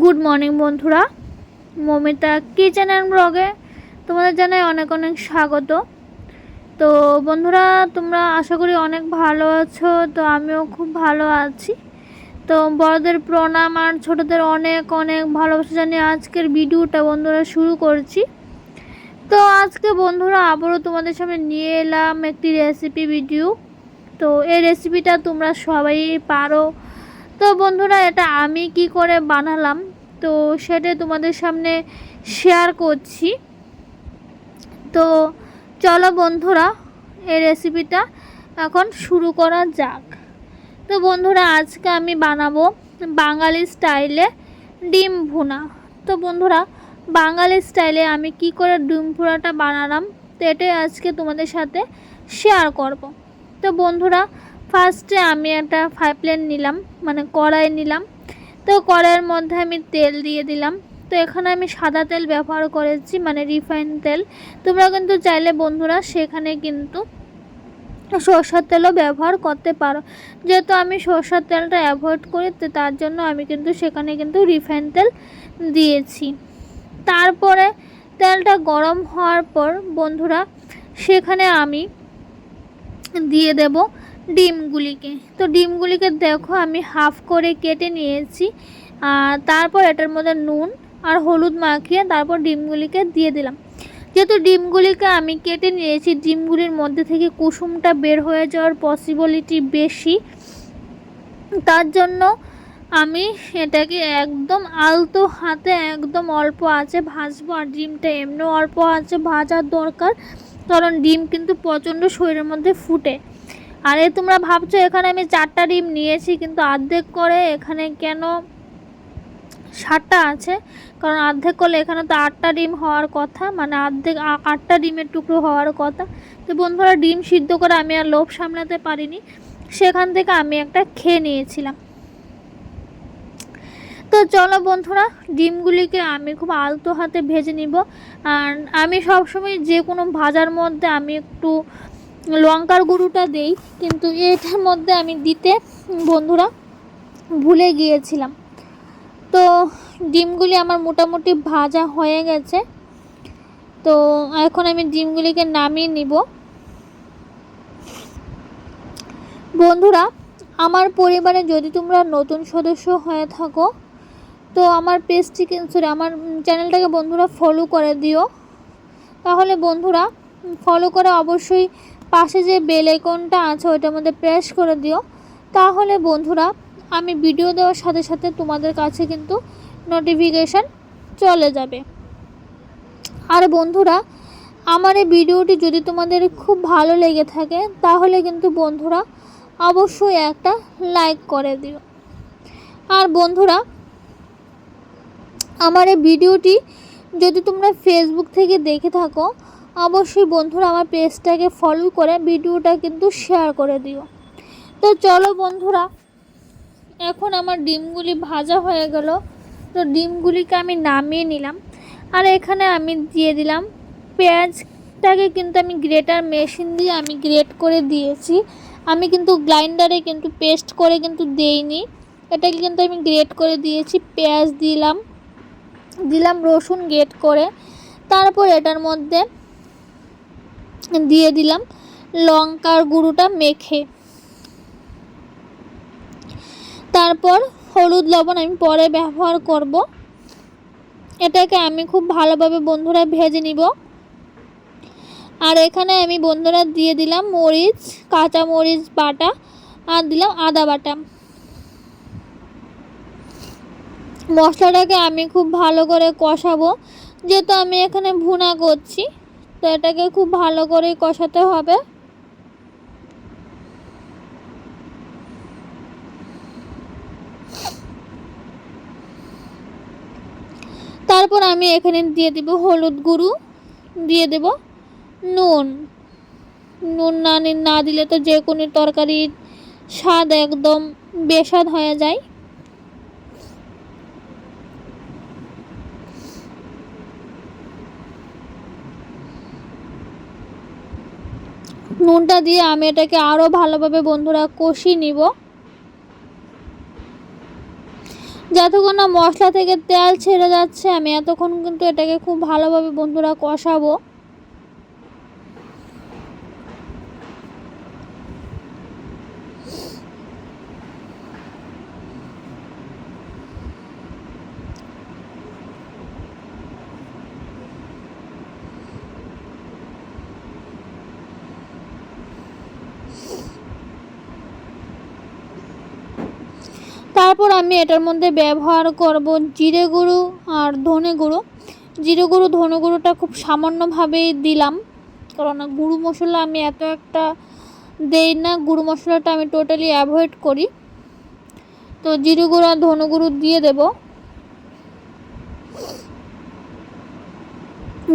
Good morning বন্ধুরা। Momita kitchen and ব্লগে তোমাদের জানাই অনেক অনেক স্বাগত। তো বন্ধুরা, তোমরা আশা করি অনেক ভালো আছো, তো আমিও খুব ভালো আছি। তো বড়দের প্রণাম আর ছোটদের অনেক অনেক ভালোবাসা জানিয়ে আজকের ভিডিওটা বন্ধুরা শুরু করছি। তো আজকে বন্ধুরা আবারও তোমাদের সামনে নিয়ে এলাম একটি রেসিপি ভিডিও তো এই রেসিপিটা তোমরা সবাই পারো। তো বন্ধুরা, এটা আমি কি করে বানালাম? তো সেটা তোমাদের সামনে শেয়ার করছি। তো চলো বন্ধুরা, এই রেসিপিটা এখন শুরু করা যাক। তো বন্ধুরা, আজকে আমি বানাবো বাঙালি স্টাইলে ডিম ভুনা। তো বন্ধুরা, বাঙালি স্টাইলে আমি কি করে ডিম ভুনাটা বানালাম, তো এটাই আজকে তোমাদের সাথে শেয়ার করব। তো বন্ধুরা ফার্স্টে আমি একটা ফ্রাই প্যান নিলাম মানে কড়াই নিলাম। তো কড়াইয়ের মধ্যে আমি তেল দিয়ে দিলাম। তো এখানে আমি সাদা তেল ব্যবহার করেছি মানে রিফাইন তেল। তোমরা কিন্তু চাইলে বন্ধুরা সেখানে কিন্তু সরষার তেলও ব্যবহার করতে পারো। যেহেতু আমি সরষার তেলটা অ্যাভয়েড করি, তো তার জন্য আমি কিন্তু সেখানে কিন্তু রিফাইন তেল দিয়েছি। তারপরে তেলটা গরম হওয়ার পর বন্ধুরা, সেখানে আমি দিয়ে দেব ডিমগুলিকে। তো ডিমগুলিকে দেখো আমি হাফ করে কেটে নিয়েছি, আর তারপর এটার মধ্যে নুন আর হলুদ মাখিয়ে তারপর ডিমগুলিকে দিয়ে দিলাম। যেহেতু ডিমগুলিকে আমি কেটে নিয়েছি, ডিমগুলির মধ্যে থেকে কুসুমটা বের হয়ে যাওয়ার পসিবিলিটি বেশি। তার জন্য আমি এটাকে একদম আলতো হাতে একদম অল্প আছে ভাজবো, আর ডিমটা এমনিও অল্প আছে ভাজার দরকার, কারণ ডিম কিন্তু প্রচণ্ড শরীরের মধ্যে ফুটে। আর এ তোমরা ভাবছ এখানে আমি চারটা ডিম নিয়েছি, কিন্তু অর্ধেক করে এখানে কেন? ষাটটা আছে, কারণ অর্ধেক করলে এখানে তো আটটা ডিম হওয়ার কথা মানে অর্ধেক আটটা ডিমের টুকরো হওয়ার কথা। তো বন্ধুরা, ডিম সিদ্ধ করে আমি আর লোভ সামলাতে পারিনি, সেখান থেকে আমি একটা খেয়ে নিয়েছিলাম। তো চলো বন্ধুরা, ডিমগুলিকে আমি খুব আলতো হাতে ভেজে নিব, আর আমি সবসময় যে কোনো ভাজার মধ্যে আমি একটু লঙ্কার গুঁড়োটা দেই, কিন্তু এটার মধ্যে আমি দিতে বন্ধুরা ভুলে গিয়েছিলাম। তো ডিমগুলি আমার মোটামুটি ভাজা হয়ে গেছে। তো এখন আমি ডিমগুলিকে নামিয়ে নিব। বন্ধুরা, আমার পরিবারে যদি তোমরা নতুন সদস্য হয়ে থাকো, তো আমার পেজটিকে সরি আমার চ্যানেলটাকে বন্ধুরা ফলো করে দিও। তাহলে বন্ধুরা ফলো করে অবশ্যই পাশে যে বেল আইকনটা আছে, ওইটার মধ্যে প্রেস করে দিও। তাহলে বন্ধুরা, আমি ভিডিও দেওয়ার সাথে সাথে তোমাদের কাছে কিন্তু নোটিফিকেশান চলে যাবে। আর বন্ধুরা, আমার এই ভিডিওটি যদি তোমাদের খুব ভালো লেগে থাকে, তাহলে কিন্তু বন্ধুরা, অবশ্যই একটা লাইক করে দিও। আর বন্ধুরা, আমার এই ভিডিওটি যদি তোমরা ফেসবুক থেকে দেখে থাকো অবশ্যই বন্ধুরা আমার পেজটাকে ফলো করে ভিডিওটা কিন্তু শেয়ার করে দিও। তো চলো বন্ধুরা, এখন আমার ডিমগুলি ভাজা হয়ে গেল। তো ডিমগুলিকে আমি নামিয়ে নিলাম। আর এখানে আমি দিয়ে দিলাম পেঁয়াজটাকে কিন্তু আমি গ্রেটার মেশিন দিয়ে আমি গ্রেট করে দিয়েছি। আমি কিন্তু গ্রাইন্ডারে কিন্তু পেস্ট করে কিন্তু দেইনি। এটাকে কিন্তু আমি গ্রেট করে দিয়েছি, পেঁয়াজ দিলাম দিলাম রসুন গ্রেট করে। তারপর এটার মধ্যে দিয়ে দিলাম লঙ্কার গুঁড়োটা মেখে। তারপর হলুদ লবণ আমি পরে ব্যবহার করব। এটাকে আমি খুব ভালোভাবে বন্ধুরা ভেজে নিব। আর এখানে আমি বন্ধুরা দিয়ে দিলাম মরিচ, কাঁচা মরিচ বাটা আর দিলাম আদা বাটা। মশলাটাকে আমি খুব ভালো করে কষাবো। যেহেতু আমি এখানে ভুনা করছি তো এটাকে খুব ভালো করে কষাতে হবে। তারপর আমি এখানে দিয়ে দেব হলুদ গুঁড়ো, দিয়ে দেব নুন। নুন না নি- দিলে তো যে কোনো তরকারির স্বাদ একদম বেস্বাদ হয়ে যায়। নুনটা দিয়ে আমি এটাকে আরও ভালোভাবে বন্ধুরা কষিয়ে নিব। যতক্ষণ না মশলা থেকে তেল ছেড়ে যাচ্ছে, আমি এতক্ষণ কিন্তু এটাকে খুব ভালোভাবে বন্ধুরা কষাবো। তারপর আমি এটার মধ্যে ব্যবহার করব জিরে গুঁড়ো আর ধনে গুঁড়ো। জিরে গুঁড়ো, ধনে গুঁড়োটা খুব সামান্যভাবেই দিলাম। কারণ গুঁড়ো মশলা আমি এত একটা দেই না, গুঁড়ো মশলাটা আমি টোটালি অ্যাভয়েড করি। তো জিরে গুঁড়ো আর ধনে গুঁড়ো দিয়ে দেব।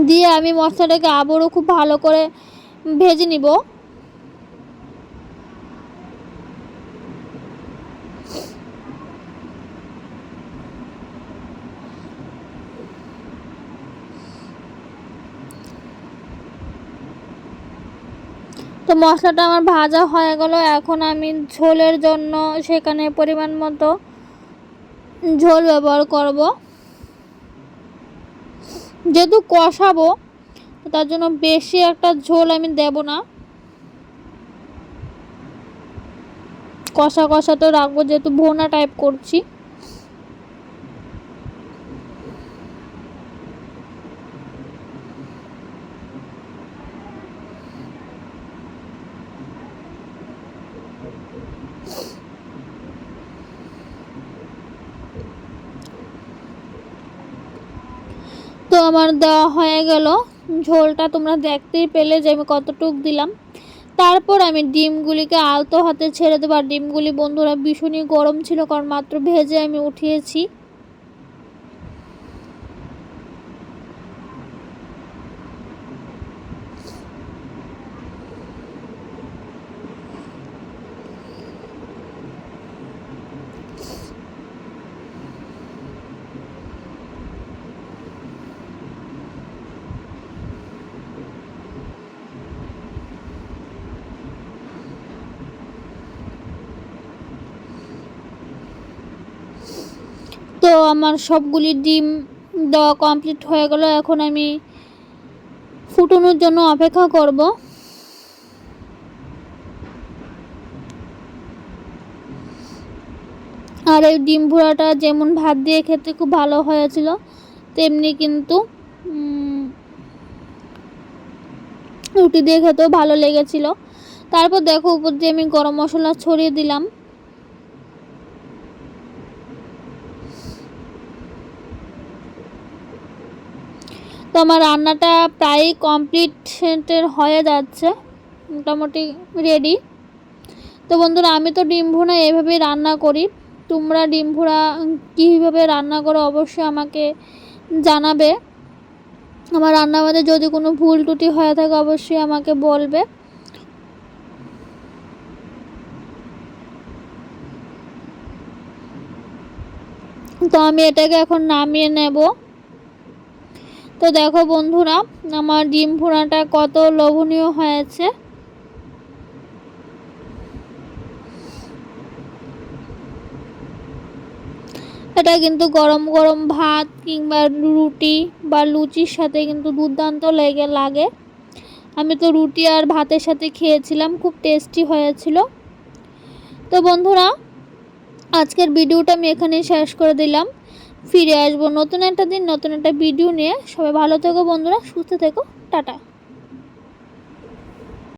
দিয়ে আমি মশলাটাকে আবারও খুব ভালো করে ভেজে নিব। তো মশলাটা আমার ভাজা হয়ে গেল। এখন আমি ঝোলের জন্য সেখানে পরিমাণ মতো ঝোল ব্যবহার করব। যেহেতু কষাবো তার জন্য বেশি একটা ঝোল আমি দেব না। কষা কষা তো রাখব, যেহেতু ভোনা টাইপ করছি। আমার দেওয়া হয়ে গেল। ঝোলটা তোমরা দেখতেই পেলে যে আমি কতটুক দিলাম। তারপর আমি ডিমগুলিকে আলতো হাতে ছেড়ে দেবো। আর ডিমগুলি বন্ধুরা ভীষণই গরম ছিল, কারণ মাত্র ভেজে আমি উঠিয়েছি। তো আমার সবগুলি ডিম দেওয়া কমপ্লিট হয়ে গেল। এখন আমি ফুটানোর জন্য অপেক্ষা করব। আর এই ডিম ভুড়াটা যেমন ভাত দিয়ে খেতে খুব ভালো হয়েছিল, তেমনি কিন্তু রুটি দিয়ে খেতেও ভালো লেগেছিল। তারপর দেখো উপর দিয়ে আমি গরম মশলা ছড়িয়ে দিলাম। তো আমার রান্নাটা প্রায় কমপ্লিটের হয়ে যাচ্ছে, মোটামুটি রেডি তো বন্ধুরা, আমি তো ডিম ভুনা এভাবেই রান্না করি। তোমরা ডিম ভুনা কীভাবে রান্না করো অবশ্যই আমাকে জানাবে। আমার মধ্যে যদি কোনো ভুল টুটি হয়ে থাকে, অবশ্যই আমাকে বলবে। তো আমি এটাকে এখন নামিয়ে নেব। তো দেখো বন্ধুরা, আমার ডিম ভুনাটা কত লোভনীয় হয়েছে। এটা কিন্তু গরম গরম ভাত কিংবা রুটি বা লুচির সাথে কিন্তু দুর্দান্ত লেগে লাগে। আমি তো রুটি আর ভাতের সাথে খেয়েছিলাম, খুব টেস্টি হয়েছিল। তো বন্ধুরা, আজকের ভিডিওটা আমি এখানেই শেষ করে দিলাম। ফিরে আসব নতুন একটা দিন, নতুন একটা ভিডিও নিয়ে। সবাই ভালো থেকো বন্ধুরা, সুস্থ থেকো, টাটা।